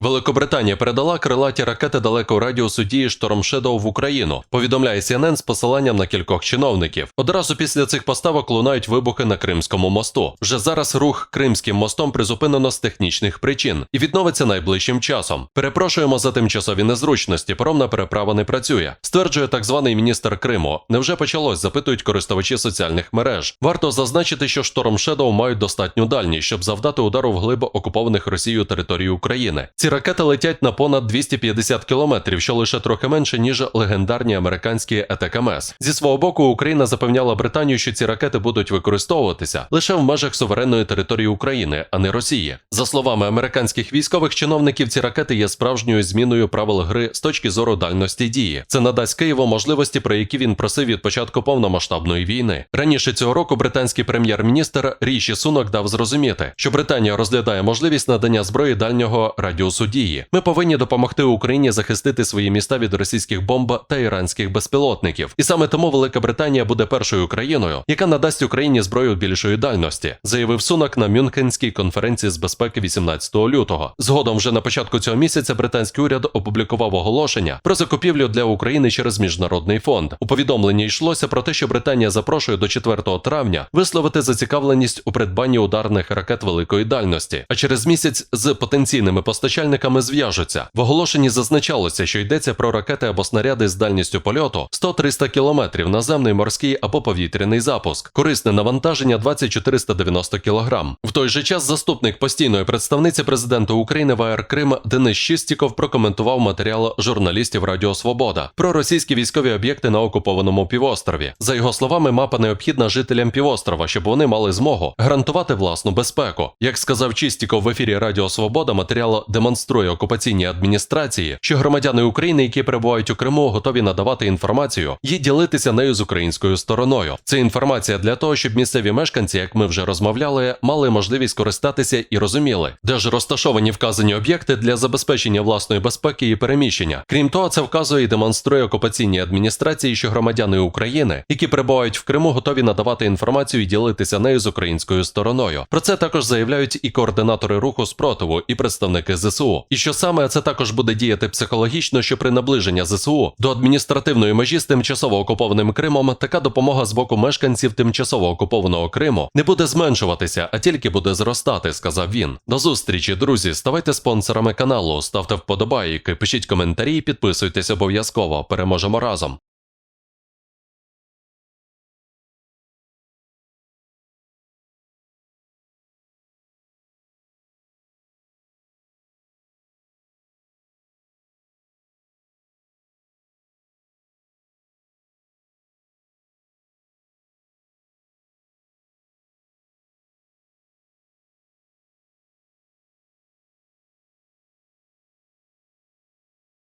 Великобританія передала крилаті ракети далекого радіусу дії Шторм Shadow в Україну. Повідомляє CNN з посиланням на кількох чиновників. Одразу після цих поставок лунають вибухи на Кримському мосту. Вже зараз рух Кримським мостом призупинено з технічних причин і відновиться найближчим часом. Перепрошуємо за тимчасові незручності. Паромна переправа не працює. Стверджує так званий міністр Криму. Невже почалось? запитують користувачі соціальних мереж. Варто зазначити, що Шторм Shadow мають достатню дальність, щоб завдати удару в глиб окупованих Росією території України. Ці ракети летять на понад 250 кілометрів, що лише трохи менше ніж легендарні американські ЕТКМС. Зі свого боку, Україна запевняла Британію, що ці ракети будуть використовуватися лише в межах суверенної території України, а не Росії. За словами американських військових чиновників, ці ракети є справжньою зміною правил гри з точки зору дальності дії. Це надасть Києву можливості, про які він просив від початку повномасштабної війни. Раніше цього року британський прем'єр-міністр Ріші Сунок дав зрозуміти, що Британія розглядає можливість надання зброї дальнього радіусу дії. Ми повинні допомогти Україні захистити свої міста від російських бомб та іранських безпілотників. І саме тому Велика Британія буде першою країною, яка надасть Україні зброю більшої дальності, заявив Сунак на Мюнхенській конференції з безпеки 18 лютого. Згодом, вже на початку цього місяця, британський уряд опублікував оголошення про закупівлю для України через міжнародний фонд. У повідомленні йшлося про те, що Британія запрошує до 4 травня висловити зацікавленість у придбанні ударних ракет великої дальності, а через місяць з потенційними постачальниками зв'яжуться. В оголошенні зазначалося, що йдеться про ракети або снаряди з дальністю польоту 100-300 км, наземний морський або повітряний запуск, корисне навантаження 2490 кг. В той же час заступник постійної представниці президента України в АР Крим Денис Щистіков прокоментував матеріал журналістів Радіо Свобода про російські військові об'єкти на окупованому півострові. За його словами, мапа необхідна жителям півострова, щоб вони мали змогу гарантувати власну безпеку. Як сказав Чистіков в ефірі Радіо Свобода, матеріал демонструє окупаційній адміністрації, що громадяни України, які перебувають у Криму, готові надавати інформацію і ділитися нею з українською стороною. Це інформація для того, щоб місцеві мешканці, як ми вже розмовляли, мали можливість користатися і розуміли, де ж розташовані вказані об'єкти для забезпечення власної безпеки і переміщення. Крім того, це вказує і демонструє окупаційній адміністрації, що громадяни України, які перебувають в Криму, готові надавати інформацію і ділитися нею з українською стороною. Про це також заявляють і координатори руху спротиву, і представники ЗСУ. І що саме це також буде діяти психологічно, що при наближенні ЗСУ до адміністративної межі з тимчасово окупованим Кримом така допомога з боку мешканців тимчасово окупованого Криму не буде зменшуватися, а тільки буде зростати, сказав він. До зустрічі, друзі. Ставайте спонсорами каналу, ставте вподобайки, пишіть коментарі, підписуйтесь обов'язково. Переможемо разом.